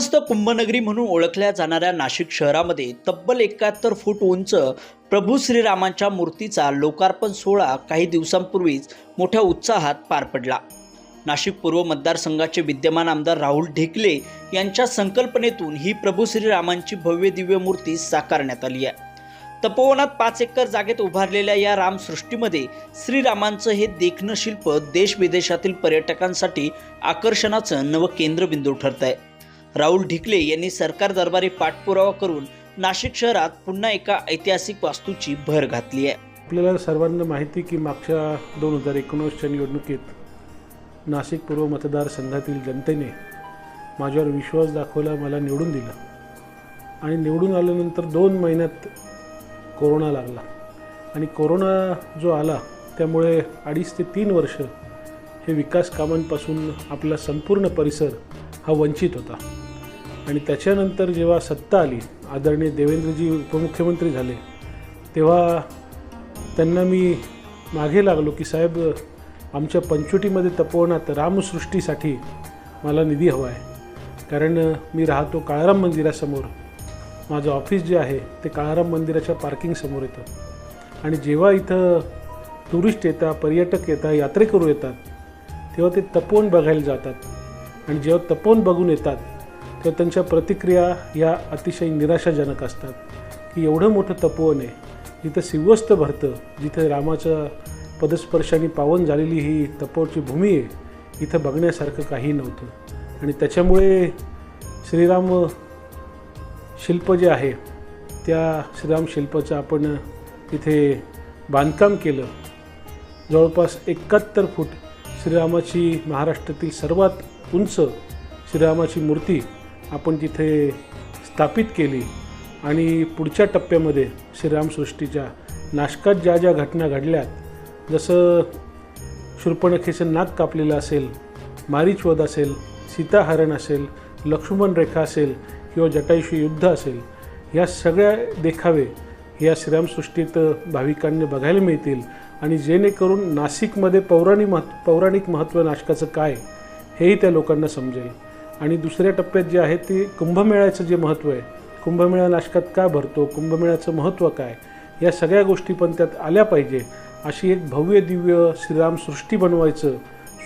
सिंहस्थ कुंभनगरी म्हणून ओळखल्या जाणाऱ्या नाशिक शहरामध्ये तब्बल एकाहत्तर फूट उंच प्रभू श्रीरामांच्या मूर्तीचा लोकार्पण सोहळा काही दिवसांपूर्वीच मोठ्या उत्साहात पार पडला. नाशिक पूर्व मतदारसंघाचे विद्यमान आमदार राहुल ढेकले यांच्या संकल्पनेतून ही प्रभू श्रीरामांची भव्य दिव्य मूर्ती साकारण्यात आली आहे. तपोवनात पाच एकर जागेत उभारलेल्या या रामसृष्टीमध्ये श्रीरामांचं हे देखणं शिल्प देश विदेशातील पर्यटकांसाठी आकर्षणाचं नवं केंद्रबिंदू ठरत आहे राहुल ढिकले यांनी सरकार दरबारी पाठपुरावा करून नाशिक शहरात पुन्हा एका ऐतिहासिक वास्तूची भर घातली आहे. आपल्याला सर्वांना माहिती की मागच्या दोन हजार एकोणीसच्या निवडणुकीत नाशिक पूर्व मतदारसंघातील जनतेने माझ्यावर विश्वास दाखवला मला निवडून दिला. आणि निवडून आल्यानंतर दोन महिन्यात कोरोना लागला. आणि कोरोना जो आला त्यामुळे अडीच ते तीन वर्ष हे विकास कामांपासून आपला संपूर्ण परिसर हा वंचित होता. आणि त्याच्यानंतर जेव्हा सत्ता आली आदरणीय देवेंद्रजी उपमुख्यमंत्री झाले तेव्हा त्यांना मी मागे लागलो की साहेब आमच्या पंचवटीमध्ये तपोवनात रामसृष्टीसाठी मला निधी हवा आहे. कारण मी राहतो काळाराम मंदिरासमोर. माझं ऑफिस जे आहे ते काळाराम मंदिराच्या पार्किंगसमोर येतं. आणि जेव्हा इथं टुरिस्ट येतात पर्यटक येतात यात्रेकरू येतात तेव्हा ते तपोवन बघायला जातात. आणि जेव्हा तपोवन बघून येतात तेव्हा त्यांच्या प्रतिक्रिया या अतिशय निराशाजनक असतात. की एवढं मोठं तपोवन आहे जिथं शिवस्त भरतं जिथं रामाच्या पदस्पर्शाने पावन झालेली ही तपोची भूमी आहे इथं बघण्यासारखं काही नव्हतं. आणि त्याच्यामुळे श्रीराम शिल्प जे आहे त्या श्रीराम शिल्पाचं आपण तिथे बांधकाम केलं. जवळपास एकाहत्तर फूट श्रीरामाची महाराष्ट्रातील सर्वात उंच श्रीरामाची मूर्ती आपण तिथे स्थापित केली आणि पुढच्या टप्प्यामध्ये श्रीरामसृष्टीच्या नाशकात ज्या ज्या घटना घडल्यात जसं शूर्पणखेचं नाक कापलेलं असेल मारीचवध असेल सीताहरण असेल लक्ष्मण रेखा असेल किंवा जटायुषी युद्ध असेल या सगळ्या देखावे या श्रीरामसृष्टीत भाविकांनी बघायला मिळतील. आणि जेणेकरून नाशिकमध्ये पौराणिक महत् पौराणिक महत्त्व नाशकाचं काय हेही त्या लोकांना समजेल. आणि दुसऱ्या टप्प्यात जे आहे ते कुंभमेळ्याचं जे महत्त्व आहे कुंभमेळा नाशकात का भरतो कुंभमेळ्याचं महत्त्व काय या सगळ्या गोष्टी पण त्यात आल्या पाहिजे अशी एक भव्य दिव्य श्रीराम सृष्टी बनवायचं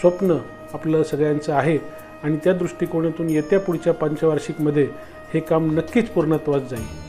स्वप्न आपलं सगळ्यांचं आहे. आणि त्या दृष्टिकोनातून येत्या पुढच्या पंचवार्षिकमध्ये हे काम नक्कीच पूर्णत्वास जाईल.